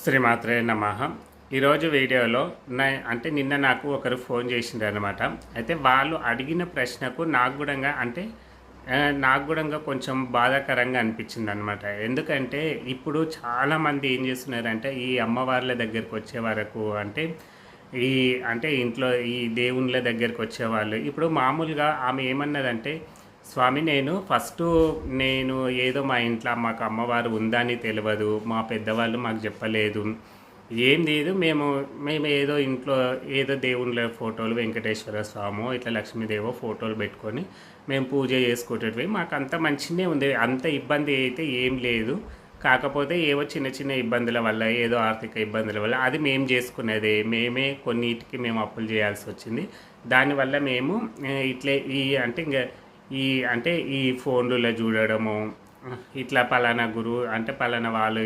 శ్రీమాత్రే నమ. ఈరోజు వీడియోలో నా అంటే నిన్న నాకు ఒకరు ఫోన్ చేసిండ్రు అనమాట అయితే వాళ్ళు అడిగిన ప్రశ్నకు నాకు కూడా అంటే నాకు కూడా కొంచెం బాధాకరంగా అనిపించింది అనమాట ఎందుకంటే ఇప్పుడు చాలామంది ఏం చేస్తున్నారంటే ఈ అమ్మవార్ల దగ్గరికి వచ్చే వరకు అంటే ఈ అంటే ఇంట్లో ఈ దేవుళ్ళ దగ్గరికి వచ్చేవాళ్ళు. ఇప్పుడు మామూలుగా ఆమె ఏమన్నదంటే స్వామి నేను ఫస్ట్ నేను ఏదో మా ఇంట్లో మాకు అమ్మవారు ఉందని తెలియదు మా పెద్దవాళ్ళు మాకు చెప్పలేదు. ఏం లేదు మేము మేము ఏదో ఇంట్లో ఏదో దేవుళ్ళ ఫోటోలు వెంకటేశ్వర స్వామి ఇట్లా లక్ష్మీదేవో ఫోటోలు పెట్టుకొని మేము పూజ చేసుకుంటేవి మాకు అంత మంచినే ఉంది అంత ఇబ్బంది అయితే ఏం లేదు. కాకపోతే ఏవో చిన్న చిన్న ఇబ్బందుల వల్ల ఏదో ఆర్థిక ఇబ్బందుల వల్ల అది మేము చేసుకునేది. మేమే కొన్నిటికి మేము అప్పులు చేయాల్సి వచ్చింది. దానివల్ల మేము ఇట్లే ఈ అంటే ఇంకా ఈ అంటే ఈ ఫోన్లలో చూడడము ఇట్లా పలానా గురువు అంటే పలానా వాళ్ళు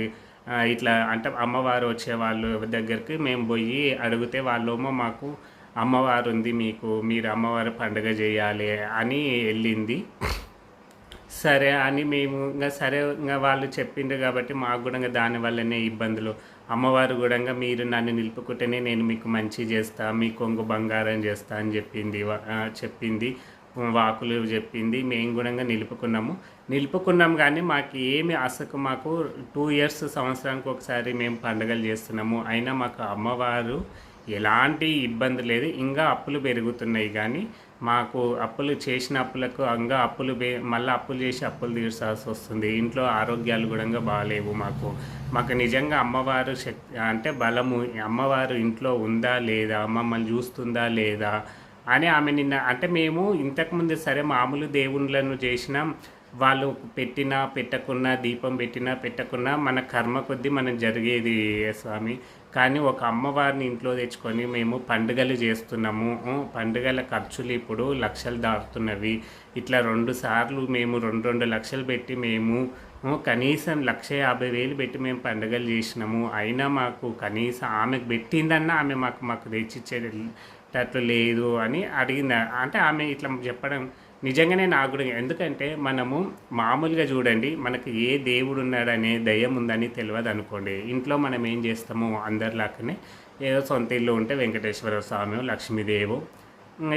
ఇట్లా అంటే అమ్మవారు వచ్చే వాళ్ళు దగ్గరికి మేము పోయి అడిగితే వాళ్ళేమో మాకు అమ్మవారు ఉంది మీకు మీరు అమ్మవారు పండుగ చేయాలి అని వెళ్ళింది. సరే అని మేము ఇంకా సరే ఇంకా వాళ్ళు చెప్పిండ్రు కాబట్టి మాకు కూడా ఇంకా దానివల్లనే ఇబ్బందులు. అమ్మవారు కూడా మీరు నన్ను నిలుపుకుంటేనే నేను మీకు మంచి చేస్తా మీ ఇంకో బంగారం చేస్తా అని చెప్పింది చెప్పింది. వాకులు చెప్పింది. మేము కూడా నిలుపుకున్నాము. నిలుపుకున్నాం కానీ మాకు ఏమి అసలు మాకు టూ ఇయర్స్ సంవత్సరానికి ఒకసారి మేము పండుగలు చేస్తున్నాము. అయినా మాకు అమ్మవారు ఎలాంటి ఇబ్బంది లేదు. ఇంకా అప్పులు పెరుగుతున్నాయి కానీ మాకు అప్పులు చేసిన అప్పులకు ఇంకా అప్పులు బే మళ్ళీ అప్పులు చేసి అప్పులు తీర్చాల్సి వస్తుంది. ఇంట్లో ఆరోగ్యాలు కూడా బాగాలేవు మాకు. మాకు నిజంగా అమ్మవారు శక్తి అంటే బలము అమ్మవారు ఇంట్లో ఉందా లేదా మమ్మల్ని చూస్తుందా లేదా అని ఆమె నిన్న అంటే మేము ఇంతకుముందు సరే మామూలు దేవుళ్ళను చేసినాం. వాళ్ళు పెట్టినా పెట్టకున్నా దీపం పెట్టినా పెట్టకున్నా మన కర్మ కొద్దీ మనం జరిగేది స్వామి. కానీ ఒక అమ్మవారిని ఇంట్లో తెచ్చుకొని మేము పండుగలు చేస్తున్నాము. పండుగల ఖర్చులు ఇప్పుడు లక్షలు దాటుతున్నవి. ఇట్లా రెండు సార్లు మేము రెండు రెండు లక్షలు పెట్టి మేము కనీసం లక్ష యాభై వేలు పెట్టి మేము పండుగలు చేసినాము. అయినా మాకు కనీసం ఆమెకు పెట్టిందన్నా ఆమె మాకు మాకు అట్లా లేదు అని అడిగింది? అంటే ఆమె ఇట్లా చెప్పడం నిజంగానే నాకు కూడా ఎందుకంటే మనము మామూలుగా చూడండి మనకి ఏ దేవుడు ఉన్నాడనే దయ్యం ఉందని తెలియదు అనుకోండి. ఇంట్లో మనం ఏం చేస్తాము అందరిలాగానే ఏదో సొంత ఇల్లు ఉంటే వెంకటేశ్వర స్వామి లక్ష్మీదేవు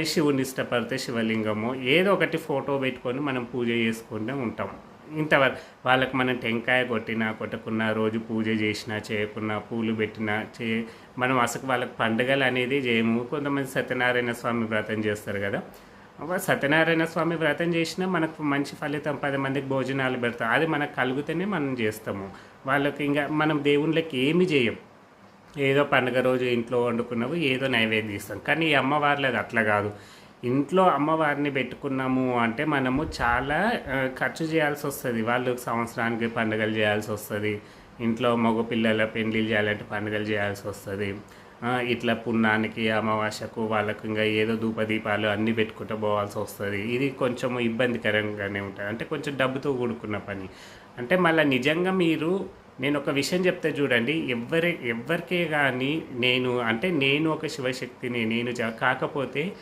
శివుని ఇష్టపడితే శివలింగము ఏదో ఒకటి ఫోటో పెట్టుకొని మనం పూజ చేసుకుంటూ ఉంటాం. ఇంతవరకు వాళ్ళకి మనం టెంకాయ కొట్టినా కొట్టకున్నా రోజు పూజ చేసినా చేయకున్నా పూలు పెట్టినా చే మనం అసలు వాళ్ళకి పండుగలు అనేది చేయము. కొంతమంది సత్యనారాయణ స్వామి వ్రతం చేస్తారు కదా. సత్యనారాయణ స్వామి వ్రతం చేసినా మనకు మంచి ఫలితం పది మందికి భోజనాలు పెడతాం. అది మనకు కలిగితేనే మనం చేస్తాము. వాళ్ళకి ఇంకా మనం దేవుళ్ళకి ఏమి చేయం. ఏదో పండుగ రోజు ఇంట్లో వండుకున్నావు ఏదో నైవేద్యం ఇస్తాం. కానీ ఈ అమ్మవార్లది అట్లా కాదు. ఇంట్లో అమ్మవారిని పెట్టుకున్నాము అంటే మనము చాలా ఖర్చు చేయాల్సి వస్తుంది. వాళ్ళు సంవత్సరానికి పండుగలు చేయాల్సి వస్తుంది. ఇంట్లో మగ పిల్లల చేయాలంటే పండుగలు చేయాల్సి వస్తుంది. ఇట్లా పుణ్యానికి అమావాస్యకు వాళ్ళకు ఇంకా ఏదో ధూపదీపాలు అన్నీ పెట్టుకుంటూ పోవాల్సి వస్తుంది. ఇది కొంచెం ఇబ్బందికరంగానే ఉంటుంది. అంటే కొంచెం డబ్బుతో కూడుకున్న పని. అంటే మళ్ళీ నిజంగా మీరు నేను ఒక విషయం చెప్తే చూడండి. ఎవరి ఎవరికే కానీ నేను అంటే నేను ఒక శివశక్తిని నేను కాకపోతే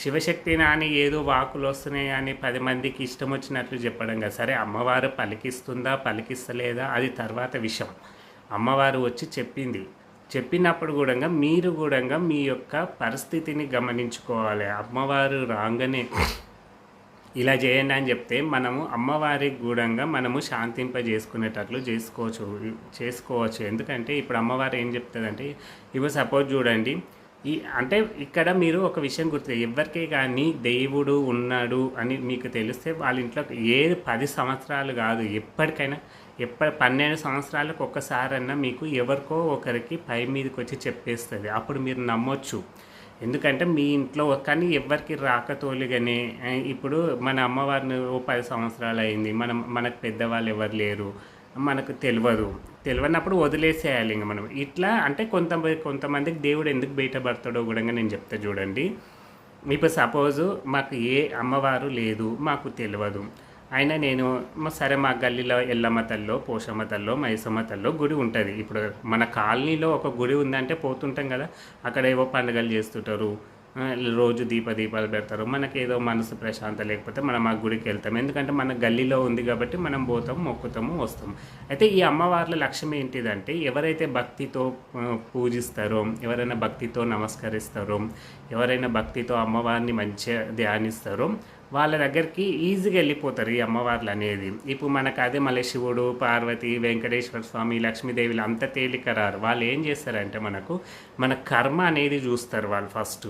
శివశక్తి నాని ఏదో వాకులు వస్తున్నాయి అని పది మందికి ఇష్టం వచ్చినట్లు చెప్పడం కదా. సరే అమ్మవారు పలికిస్తుందా పలికిస్తలేదా? అది తర్వాత విషయం. అమ్మవారు వచ్చి చెప్పింది. చెప్పినప్పుడు కూడా మీరు కూడా మీ యొక్క పరిస్థితిని గమనించుకోవాలి. అమ్మవారు రాగానే ఇలా చేయండి అని చెప్తే మనము అమ్మవారికి గూఢంగా మనము శాంతింపజేసుకునేటట్లు చేసుకోవచ్చు చేసుకోవచ్చు. ఎందుకంటే ఇప్పుడు అమ్మవారు ఏం చెప్తుందంటే ఇప్పుడు సపోజ్ చూడండి ఈ అంటే ఇక్కడ మీరు ఒక విషయం గుర్తు ఎవరికే కానీ దేవుడు ఉన్నాడు అని మీకు తెలిస్తే వాళ్ళ ఇంట్లో ఏ పది సంవత్సరాలు కాదు ఎప్పటికైనా ఎప్పటి పన్నెండు సంవత్సరాలకు ఒక్కసారన్నా మీకు ఎవరికో ఒకరికి పై మీదకి వచ్చి చెప్పేస్తుంది. అప్పుడు మీరు నమ్మొచ్చు. ఎందుకంటే మీ ఇంట్లో కానీ ఎవరికి రాకతోలుగానే ఇప్పుడు మన అమ్మవారిని ఓ పది సంవత్సరాలు అయింది మనం మనకు పెద్దవాళ్ళు ఎవరు లేరు. మనకు తెలియదు తెలియనప్పుడు వదిలేసేయాలి ఇంక మనం. ఇట్లా అంటే కొంతమంది కొంతమందికి దేవుడు ఎందుకు బయటపడతాడో కూడా నేను చెప్తా చూడండి. ఇప్పుడు సపోజు మాకు ఏ అమ్మవారు లేదు మాకు తెలియదు అయినా నేను సరే మా గల్లీలో ఎల్లమ్మ తల్లో పోషమ్మ తల్లో మైసమ్మ తల్లో గుడి ఉంటుంది. ఇప్పుడు మన కాలనీలో ఒక గుడి ఉందంటే పోతుంటాం కదా అక్కడ ఏవో పండుగలు చేస్తుంటారు. రోజు దీప దీపాలు పెడతారు. మనకి ఏదో మనసు ప్రశాంత లేకపోతే మనం ఆ గుడికి వెళ్తాం. ఎందుకంటే మన గల్లీలో ఉంది కాబట్టి మనం పోతాం మొక్కుతాము వస్తాం. అయితే ఈ అమ్మవార్ల లక్ష్యం ఏంటిదంటే ఎవరైతే భక్తితో పూజిస్తారో ఎవరైనా భక్తితో నమస్కరిస్తారో ఎవరైనా భక్తితో అమ్మవారిని మంచిగా ధ్యానిస్తారో వాళ్ళ దగ్గరికి ఈజీగా వెళ్ళిపోతారు ఈ అమ్మవార్లు అనేది. ఇప్పుడు మనకు అదే మళ్ళీ శివుడు పార్వతి వెంకటేశ్వర స్వామి లక్ష్మీదేవిలు అంత తేలిక రారు. వాళ్ళు ఏం చేస్తారంటే మనకు మన కర్మ అనేది చూస్తారు వాళ్ళు ఫస్ట్.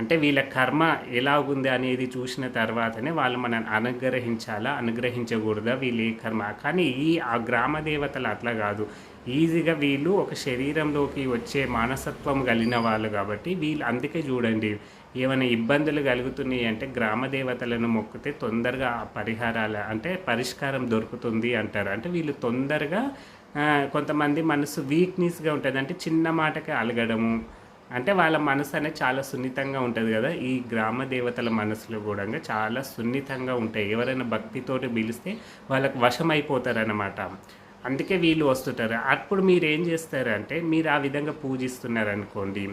అంటే వీళ్ళ కర్మ ఎలా ఉంది అనేది చూసిన తర్వాతనే వాళ్ళు మనల్ని అనుగ్రహించాలా అనుగ్రహించకూడదా వీళ్ళ కర్మ? కానీ ఈ ఆ గ్రామ దేవతలు అట్లా కాదు. ఈజీగా వీళ్ళు ఒక శరీరంలోకి వచ్చే మానసత్వం కలిగిన వాళ్ళు కాబట్టి వీళ్ళు అందుకే చూడండి ఏమైనా ఇబ్బందులు కలుగుతున్నాయి అంటే గ్రామ దేవతలను మొక్కితే తొందరగా ఆ పరిహారాలు అంటే పరిష్కారం దొరుకుతుంది అంటారు. అంటే వీళ్ళు తొందరగా కొంతమంది మనసు వీక్నెస్గా ఉంటుంది. అంటే చిన్న మాటకి అలగడము అంటే వాళ్ళ మనసు అనేది చాలా సున్నితంగా ఉంటుంది కదా. ఈ గ్రామ దేవతల మనసులో కూడా చాలా సున్నితంగా ఉంటాయి. ఎవరైనా భక్తితోటి పిలిస్తే వాళ్ళకు వశం అయిపోతారన్నమాట అందుకే వీళ్ళు వస్తుంటారు. అప్పుడు మీరు ఏం చేస్తారంటే మీరు ఆ విధంగా పూజిస్తున్నారు అనుకోండి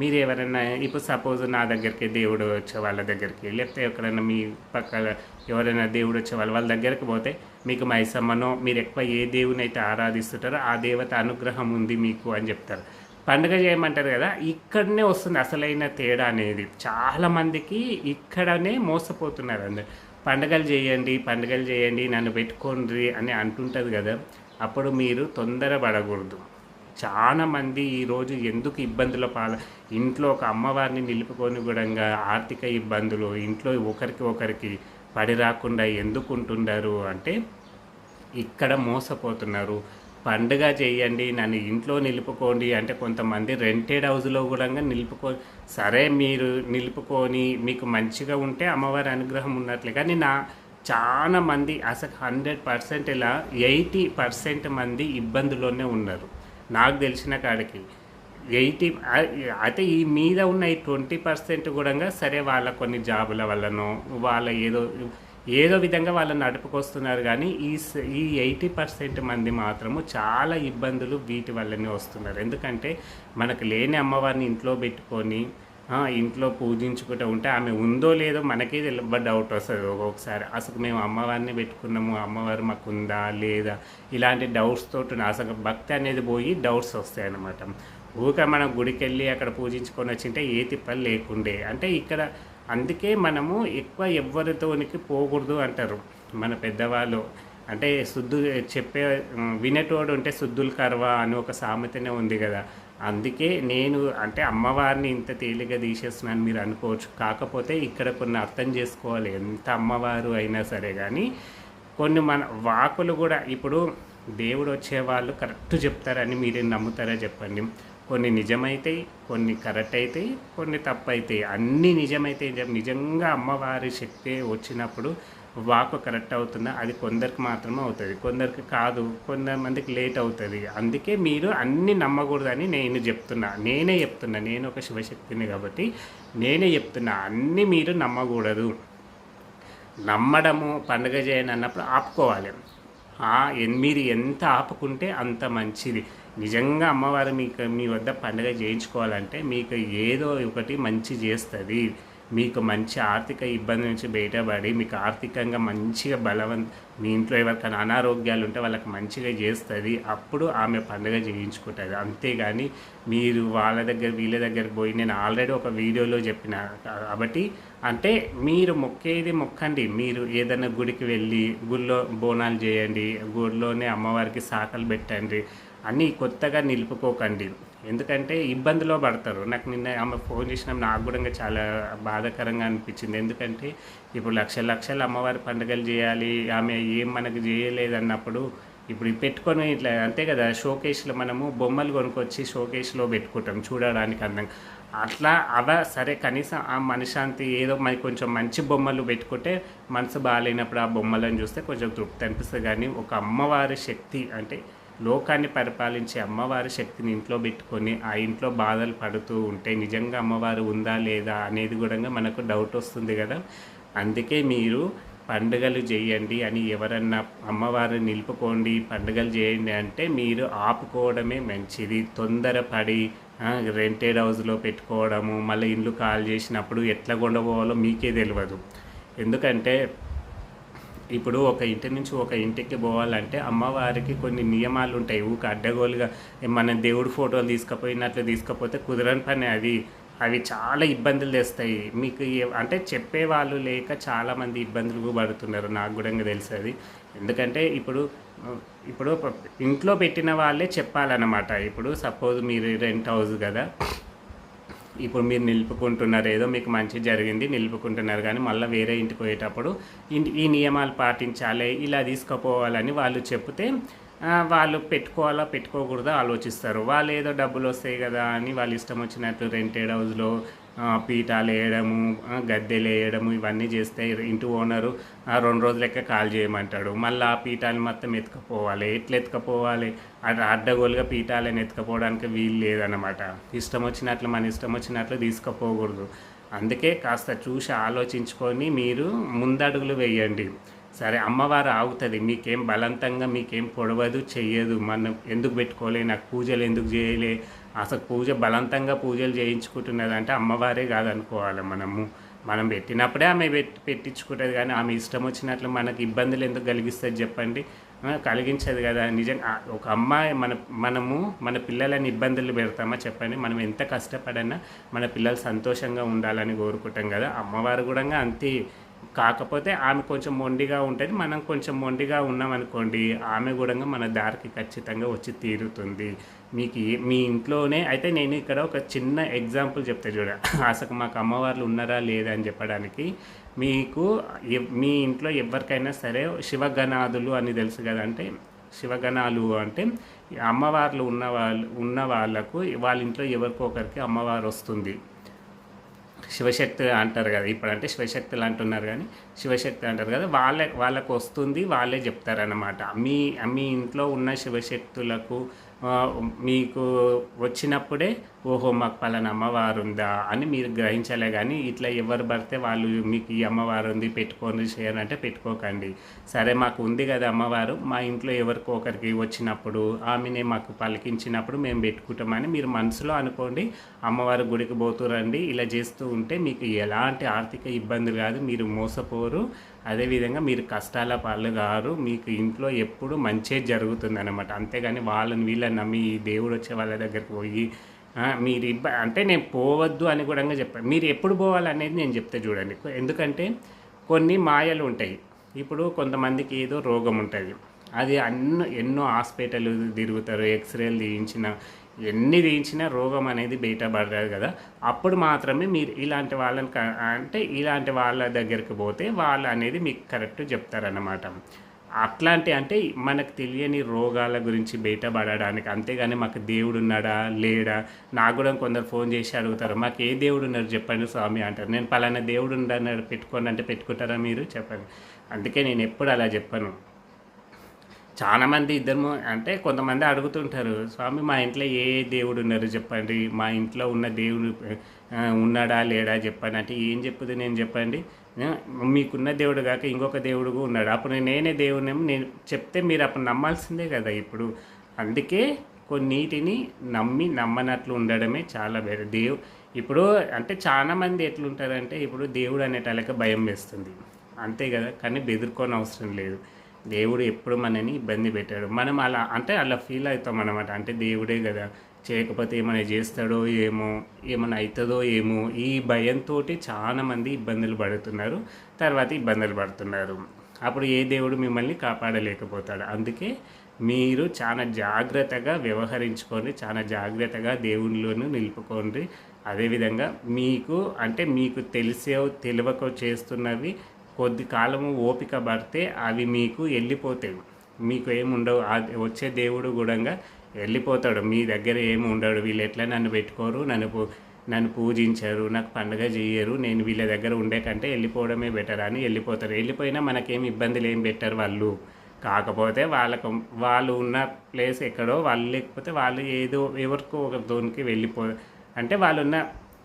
మీరు ఎవరైనా ఇప్పుడు సపోజ్ నా దగ్గరికి దేవుడు వచ్చే వాళ్ళ దగ్గరికి లేకపోతే ఎక్కడైనా మీ పక్కన ఎవరైనా దేవుడు వచ్చే వాళ్ళ వాళ్ళ దగ్గరికి పోతే మీకు మైసమ్మనో మీరు ఎక్కువ ఏ దేవుని అయితే ఆరాధిస్తుంటారో ఆ దేవత అనుగ్రహం ఉంది మీకు అని చెప్తారు. పండుగ చేయమంటారు కదా ఇక్కడనే వస్తుంది అసలైన తేడా అనేది. చాలామందికి ఇక్కడనే మోసపోతున్నారు అందరు. పండుగలు చేయండి పండుగలు చేయండి నన్ను పెట్టుకోండి అని అంటుంటుంది కదా అప్పుడు మీరు తొందర పడకూడదు ఈరోజు ఎందుకు ఇబ్బందుల పాల ఇంట్లో ఒక అమ్మవారిని నిలుపుకొని కూడా ఆర్థిక ఇబ్బందులు ఇంట్లో ఒకరికి ఒకరికి పడి రాకుండా ఎందుకు ఉంటున్నారు అంటే ఇక్కడ మోసపోతున్నారు. పండుగ చేయండి నన్ను ఇంట్లో నిలుపుకోండి అంటే కొంతమంది రెంటెడ్ హౌస్లో కూడా నిలుపుకో సరే మీరు నిలుపుకొని మీకు మంచిగా ఉంటే అమ్మవారి అనుగ్రహం ఉన్నట్లే. కానీ నా చాలా మంది అసలు హండ్రెడ్ పర్సెంట్ ఇలా ఎయిటీ పర్సెంట్ మంది ఇబ్బందుల్లోనే ఉన్నారు. నాకు తెలిసిన కాడికి ఎయిటీ అయితే ఈ మీద ఉన్న ఈ ట్వంటీ పర్సెంట్ కూడా సరే వాళ్ళ కొన్ని జాబుల వల్లనో వాళ్ళ ఏదో ఏదో విధంగా వాళ్ళని నడుపుకొస్తున్నారు కానీ ఈ స- ఈ ఎయిటీ పర్సెంట్ మంది మాత్రము చాలా ఇబ్బందులు వీటి వల్లనే వస్తున్నారు. ఎందుకంటే మనకు లేని అమ్మవారిని ఇంట్లో పెట్టుకొని ఇంట్లో పూజించుకుంటూ ఉంటే ఆమె ఉందో లేదో మనకే తెలియ డౌట్ వస్తుంది. ఒక్కొక్కసారి అసలు మేము అమ్మవారిని పెట్టుకున్నాము అమ్మవారు మాకు ఉందా లేదా ఇలాంటి డౌట్స్ తోటి అసలు భక్తి అనేది పోయి డౌట్స్ వస్తాయి అన్నమాట. ఊక మనం గుడికి వెళ్ళి అక్కడ పూజించుకొని వచ్చింటే ఏ తిప్పలు లేకుండే. అంటే ఇక్కడ అందుకే మనము ఎక్కువ ఎవరితోనికి పోకూడదు అంటారు మన పెద్దవాళ్ళు. అంటే శుద్ధు చెప్పే వినేటోడు ఉంటే శుద్ధులు కర్వా అని ఒక సామెతనే ఉంది కదా. అందుకే నేను అంటే అమ్మవారిని ఇంత తేలిగ్గా తీసేస్తున్నాను మీరు అనుకోవచ్చు. కాకపోతే ఇక్కడ కొన్ని అర్థం చేసుకోవాలి. ఎంత అమ్మవారు అయినా సరే కానీ కొన్ని మన వాకులు కూడా ఇప్పుడు దేవుడు వచ్చేవాళ్ళు కరెక్ట్ చెప్తారని మీరేం నమ్ముతారా చెప్పండి. కొన్ని నిజమైతాయి కొన్ని కరెక్ట్ అవుతాయి కొన్ని తప్పు అవుతాయి అన్నీ నిజమైతే నిజంగా అమ్మవారి శక్తి వచ్చినప్పుడు వాకు కరెక్ట్ అవుతుందా అది కొందరికి మాత్రమే అవుతుంది. కొందరికి కాదు. కొంతమందికి లేట్ అవుతుంది అందుకే మీరు అన్నీ నమ్మకూడదని నేను చెప్తున్నా. నేనే చెప్తున్నా. నేను ఒక శివశక్తిని కాబట్టి నేనే చెప్తున్నా. అన్నీ మీరు నమ్మకూడదు. నమ్మడము పండుగ చేయని అన్నప్పుడు ఆపుకోవాలి మీరు ఎంత ఆపుకుంటే అంత మంచిది. నిజంగా అమ్మవారు మీకు మీ వద్ద పండుగ చేయించుకోవాలంటే మీకు ఏదో ఒకటి మంచి చేస్తుంది. మీకు మంచి ఆర్థిక ఇబ్బంది నుంచి బయటపడి మీకు ఆర్థికంగా మంచిగా బలవంత మీ ఇంట్లో ఎవరికైనా అనారోగ్యాలు ఉంటే వాళ్ళకి మంచిగా చేస్తుంది. అప్పుడు ఆమె పండుగ చేయించుకుంటుంది. అంతేగాని మీరు వాళ్ళ దగ్గర వీళ్ళ దగ్గర పోయి నేను ఆల్రెడీ ఒక వీడియోలో చెప్పిన కాబట్టి అంటే మీరు మొక్కేది మొక్కండి. మీరు ఏదైనా గుడికి వెళ్ళి గుళ్ళో బోనాలు చేయండి. గుడిలోనే అమ్మవారికి సాకలు పెట్టండి. అన్నీ కొత్తగా నిలుపుకోకండి. ఎందుకంటే ఇబ్బందిలో పడతారు. నాకు నిన్న ఆమె ఫోన్ చేసిన నాకు కూడా ఇంకా చాలా బాధాకరంగా అనిపించింది. ఎందుకంటే ఇప్పుడు లక్ష లక్షల అమ్మవారి పండుగలు చేయాలి ఆమె ఏం మనకు చేయలేదన్నప్పుడు ఇప్పుడు పెట్టుకొని ఇట్లా అంతే కదా షోకేస్లో మనము బొమ్మలు కొనుక్కొచ్చి షోకేస్లో పెట్టుకుంటాం చూడడానికి అందంగా. అట్లా అవ సరే కనీసం ఆ మనశాంతి ఏదో మరి కొంచెం మంచి బొమ్మలు పెట్టుకుంటే మనసు బాగాలేనప్పుడు ఆ బొమ్మలను చూస్తే కొంచెం తృప్తి అనిపిస్తుంది. కానీ ఒక అమ్మవారి శక్తి అంటే లోకాన్ని పరిపాలించే అమ్మవారి శక్తిని ఇంట్లో పెట్టుకొని ఆ ఇంట్లో బాధలు పడుతూ ఉంటే నిజంగా అమ్మవారు ఉందా లేదా అనేది కూడా మనకు డౌట్ వస్తుంది కదా. అందుకే మీరు పండుగలు చేయండి అని ఎవరన్నా అమ్మవారు నిలుపుకోండి పండుగలు చేయండి అంటే మీరు ఆపుకోవడమే మంచిది. తొందరపడి రెంటెడ్ హౌస్లో పెట్టుకోవడము మళ్ళీ ఇండ్లు కాల్ చేసినప్పుడు ఎట్లా కొండపోవాలో మీకే తెలియదు ఎందుకంటే ఇప్పుడు ఒక ఇంటి నుంచి ఒక ఇంటికి పోవాలంటే అమ్మవారికి కొన్ని నియమాలు ఉంటాయి. ఊక అడ్డగోలుగా మన దేవుడి ఫోటోలు తీసుకుపోయినట్లు తీసుకపోతే కుదరని పని అది. అవి చాలా ఇబ్బందులు తెస్తాయి. మీకు అంటే చెప్పేవాళ్ళు లేక చాలామంది ఇబ్బందులు పడుతున్నారు. నాకు కూడా తెలిసేది. ఎందుకంటే ఇప్పుడు ఇప్పుడు ఇంట్లో పెట్టిన వాళ్ళే చెప్పాలన్నమాట. ఇప్పుడు సపోజ్ మీరు రెంట్ హౌస్ కదా ఇప్పుడు మీరు నిలుపుకుంటున్నారు ఏదో మీకు మంచి జరిగింది నిలుపుకుంటున్నారు కానీ మళ్ళీ వేరే ఇంటికి పోయేటప్పుడు ఈ నియమాలు పాటించాలి ఇలా తీసుకుపోవాలని వాళ్ళు చెప్తే వాళ్ళు పెట్టుకోవాలా పెట్టుకోకూడదా ఆలోచిస్తారు. వాళ్ళు ఏదో డబ్బులు వస్తాయి కదా అని వాళ్ళు ఇష్టం వచ్చినట్టు రెంటెడ్ హౌస్లో పీఠాలు వేయడము గద్దెలు వేయడము ఇవన్నీ చేస్తే ఇంటి ఓనరు ఆ, రెండు రోజులెక్క కాల్ చేయమంటాడు. మళ్ళీ ఆ పీఠాలు మొత్తం ఎత్తుకపోవాలి. ఎట్లా ఎత్తుకపోవాలి? అడ్ అడ్డగోలుగా పీఠాలను ఎత్తుకపోవడానికి వీలు లేదన్నమాట. ఇష్టం వచ్చినట్లు మన ఇష్టం వచ్చినట్లు తీసుకుపోకూడదు. అందుకే కాస్త చూసి ఆలోచించుకొని మీరు ముందడుగులు వేయండి. సరే అమ్మవారు ఆగుతుంది. మీకేం బలవంతంగా మీకేం పొడవదు చెయ్యదు. మనం ఎందుకు పెట్టుకోలే నాకు పూజలు ఎందుకు చేయలే? అసలు పూజ బలవంతంగా పూజలు చేయించుకుంటున్నది అంటే అమ్మవారే కాదనుకోవాలి మనము. మనం పెట్టినప్పుడే ఆమె పెట్టి పెట్టించుకుంటుంది కానీ ఆమె ఇష్టం వచ్చినట్లు మనకి ఇబ్బందులు ఎందుకు కలిగిస్తుంది చెప్పండి? కలిగించదు కదా. నిజంగా ఒక అమ్మాయి మన మనము మన పిల్లలని ఇబ్బందులు పెడతామా చెప్పండి? మనం ఎంత కష్టపడన్నా మన పిల్లలు సంతోషంగా ఉండాలని కోరుకుంటాం కదా. అమ్మవారు కూడా అంతే. కాకపోతే ఆమె కొంచెం మొండిగా ఉంటుంది. మనం కొంచెం మొండిగా ఉన్నామనుకోండి ఆమె కూడా మన దారికి ఖచ్చితంగా వచ్చి తీరుతుంది. మీకు మీ ఇంట్లోనే అయితే నేను ఇక్కడ ఒక చిన్న ఎగ్జాంపుల్ చెప్తా చూడ. అసలు మాకు అమ్మవార్లు ఉన్నారా లేదా అని చెప్పడానికి మీకు మీ ఇంట్లో ఎవరికైనా సరే శివగణాదులు అని తెలుసు కదా అంటే శివగణాలు అంటే అమ్మవార్లు ఉన్న వాళ్ళు ఉన్న వాళ్ళకు వాళ్ళ ఇంట్లో ఎవరికో ఒకరికి అమ్మవారు వస్తుంది. శివశక్తి అంటారు కదా ఇప్పుడు అంటే శివశక్తులు అంటున్నారు కానీ శివశక్తి అంటారు కదా వాళ్ళ వాళ్ళకు వస్తుంది వాళ్ళే చెప్తారన్నమాట. మీ మీ ఇంట్లో ఉన్న శివశక్తులకు మీకు వచ్చినప్పుడే ఓహో మాకు పలానా అమ్మవారు ఉందా అని మీరు గ్రహించలే కానీ ఇట్లా ఎవరు పడితే వాళ్ళు మీకు ఈ అమ్మవారు ఉంది పెట్టుకొని చేయాలంటే పెట్టుకోకండి. సరే మాకు ఉంది కదా అమ్మవారు మా ఇంట్లో ఎవరికో ఒకరికి వచ్చినప్పుడు ఆమెనే మాకు పలికించినప్పుడు మేము పెట్టుకుంటామని మీరు మనసులో అనుకోండి అమ్మవారు గుడికి పోతురండి ఇలా చేస్తూ ఉంటే మీకు ఎలాంటి ఆర్థిక ఇబ్బందులు కాదు మీరు మోసపోరు. అదేవిధంగా మీరు కష్టాల పాలు గారు మీకు ఇంట్లో ఎప్పుడు మంచే జరుగుతుంది అనమాట అంతేగాని వాళ్ళని వీళ్ళని నమ్మి ఈ దేవుడు వచ్చే వాళ్ళ దగ్గరికి పోయి మీరు ఇబ్బ అంటే నేను పోవద్దు అని కూడా చెప్పాను మీరు ఎప్పుడు పోవాలనేది నేను చెప్తే చూడండి. ఎందుకంటే కొన్ని మాయలు ఉంటాయి. ఇప్పుడు కొంతమందికి ఏదో రోగం ఉంటుంది. అది అన్న ఎన్నో హాస్పిటల్ తిరుగుతారు ఎక్స్రేలు తీయించిన ఎన్ని తీయించినా రోగం అనేది బయటపడదు కదా. అప్పుడు మాత్రమే మీరు ఇలాంటి వాళ్ళని క- అంటే ఇలాంటి వాళ్ళ దగ్గరికి పోతే వాళ్ళు అనేది మీకు కరెక్ట్ చెప్తారన్నమాట. అట్లాంటి అంటే మనకు తెలియని రోగాల గురించి బయటపడడానికి అంతేగాని మాకు దేవుడు ఉన్నాడా లేడా? నాకు కూడా కొందరు ఫోన్ చేసి అడుగుతారు మాకు ఏ దేవుడు ఉన్నారు చెప్పండి స్వామి అంటారు. నేను పలానా దేవుడు ఉన్నాడు పెట్టుకోండి అంటే పెట్టుకుంటారా మీరు? చెప్పండి. అందుకే నేను ఎప్పుడు అలా చెప్పను. చాలా మంది ఇద్దరు అంటే కొంతమంది అడుగుతుంటారు స్వామి మా ఇంట్లో ఏ దేవుడు ఉన్నారు చెప్పండి? మా ఇంట్లో ఉన్న దేవుడు ఉన్నాడా లేడా చెప్పండి. అంటే ఏం చెప్పుది నేను చెప్పండి? మీకున్న దేవుడు కాక ఇంకొక దేవుడు ఉన్నాడు. అప్పుడు నేనే దేవుడేమో నేను చెప్తే మీరు అప్పుడు నమ్మాల్సిందే కదా ఇప్పుడు. అందుకే కొన్నిటిని నమ్మి నమ్మనట్లు ఉండడమే చాలా వేరే దేవు ఇప్పుడు అంటే చాలామంది ఎట్లుంటారంటే ఇప్పుడు దేవుడు అనేటాలకి భయం వేస్తుంది. అంతే కదా కానీ బెదుర్కొని అవసరం లేదు. దేవుడు ఎప్పుడు మనని ఇబ్బంది పెట్టాడు. మనం అలా అంటే అలా ఫీల్ అవుతాం అనమాట అంటే దేవుడే కదా చేయకపోతే ఏమైనా చేస్తాడో ఏమో ఏమైనా అవుతుందో ఏమో ఈ భయంతో చాలామంది ఇబ్బందులు పడుతున్నారు. తర్వాత ఇబ్బందులు పడుతున్నారు. అప్పుడు ఏ దేవుడు మిమ్మల్ని కాపాడలేకపోతాడు. అందుకే మీరు చాలా జాగ్రత్తగా వ్యవహరించుకొని చాలా జాగ్రత్తగా దేవుళ్ళను నిలుపుకోండి. అదేవిధంగా మీకు అంటే మీకు తెలిసే తెలియక చేస్తున్నవి కొద్ది కాలము ఓపిక పడితే అవి మీకు వెళ్ళిపోతాయి. మీకు ఏముండవు. వచ్చే దేవుడు కూడా వెళ్ళిపోతాడు. మీ దగ్గర ఏమి ఉండడు. వీళ్ళు ఎట్లా నన్ను పెట్టుకోరు? నన్ను నన్ను పూజించరు. నాకు పండుగ చేయరు నేను వీళ్ళ దగ్గర ఉండే కంటే వెళ్ళిపోవడమే బెటర్ అని వెళ్ళిపోతారు. వెళ్ళిపోయినా మనకేం ఇబ్బందులు ఏం పెట్టారు వాళ్ళు. కాకపోతే వాళ్ళకు వాళ్ళు ఉన్న ప్లేస్ ఎక్కడో వాళ్ళు లేకపోతే వాళ్ళు ఏదో ఎవరికో ఒక దోనికి వెళ్ళిపో అంటే వాళ్ళున్న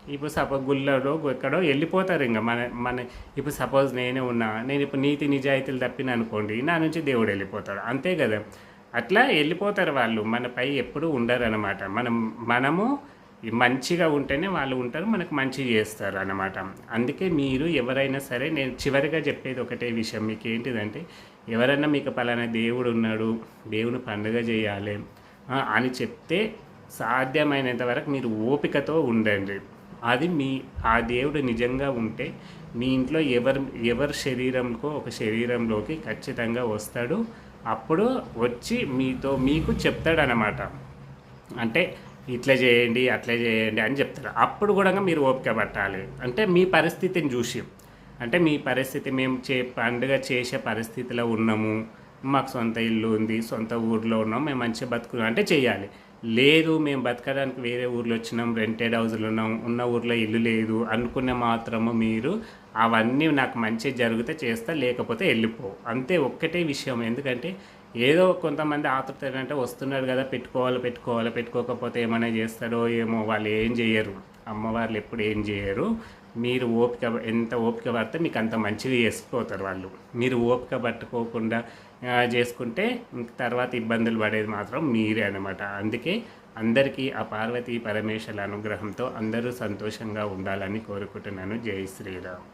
ఇప్పుడు సపోజ్ గుళ్ళలో ఎక్కడో వెళ్ళిపోతారు ఇంకా. మన మన ఇప్పుడు సపోజ్ నేనే ఉన్నా నేను ఇప్పుడు నీతి నిజాయితీలు తప్పిన అనుకోండి నా నుంచి దేవుడు వెళ్ళిపోతాడు. అంతే కదా. అట్లా వెళ్ళిపోతారు వాళ్ళు. మనపై ఎప్పుడు ఉండరు అనమాట మనం మనము మంచిగా ఉంటేనే వాళ్ళు ఉంటారు మనకు మంచి చేస్తారు అన్నమాట. అందుకే మీరు ఎవరైనా సరే నేను చివరిగా చెప్పేది ఒకటే విషయం. మీకు ఏంటిదంటే ఎవరైనా మీకు పలానా దేవుడు ఉన్నాడు దేవుని పండుగ చేయాలి అని చెప్తే సాధ్యమైనంత వరకు మీరు ఓపికతో ఉండండి. అది మీ ఆ దేవుడు నిజంగా ఉంటే మీ ఇంట్లో ఎవరు ఎవరి శరీరంకో ఒక శరీరంలోకి ఖచ్చితంగా వస్తాడు. అప్పుడు వచ్చి మీతో మీకు చెప్తాడనమాట అంటే ఇట్లా చేయండి అట్లా చేయండి అని చెప్తారు అప్పుడు కూడా మీరు ఓపిక పట్టాలి. అంటే మీ పరిస్థితిని చూసి. అంటే మీ పరిస్థితి మేము చే పండుగ చేసే పరిస్థితిలో ఉన్నాము. మాకు సొంత ఇల్లు ఉంది సొంత ఊర్లో ఉన్నాం మేము మంచిగా బతుకున్నాం అంటే చేయాలి. లేదు మేము బతకడానికి వేరే ఊర్లో వచ్చినాం రెంటెడ్ హౌస్లో ఉన్నాం ఉన్న ఊర్లో ఇల్లు లేదు అనుకున్న మాత్రము మీరు అవన్నీ నాకు మంచి జరిగితే చేస్తా లేకపోతే వెళ్ళిపో. అంతే ఒక్కటే విషయం. ఎందుకంటే ఏదో కొంతమంది ఆతృత ఏంటంటే వస్తున్నారు కదా పెట్టుకోవాలి పెట్టుకోవాలి పెట్టుకోకపోతే ఏమైనా చేస్తారో ఏమో వాళ్ళు ఏం చేయరు. అమ్మవార్లు ఎప్పుడు ఏం చేయరు. మీరు ఓపిక ఎంత ఓపిక పడితే మీకు అంత మంచిది చేసిపోతారు వాళ్ళు. మీరు ఓపిక పట్టుకోకుండా చేసుకుంటే ఇంక తర్వాత ఇబ్బందులు పడేది మాత్రం మీరే అనమాట అందుకే అందరికీ ఆ పార్వతీ పరమేశ్వర అనుగ్రహంతో అందరూ సంతోషంగా ఉండాలని కోరుకుంటున్నాను. జై శ్రీరామ్.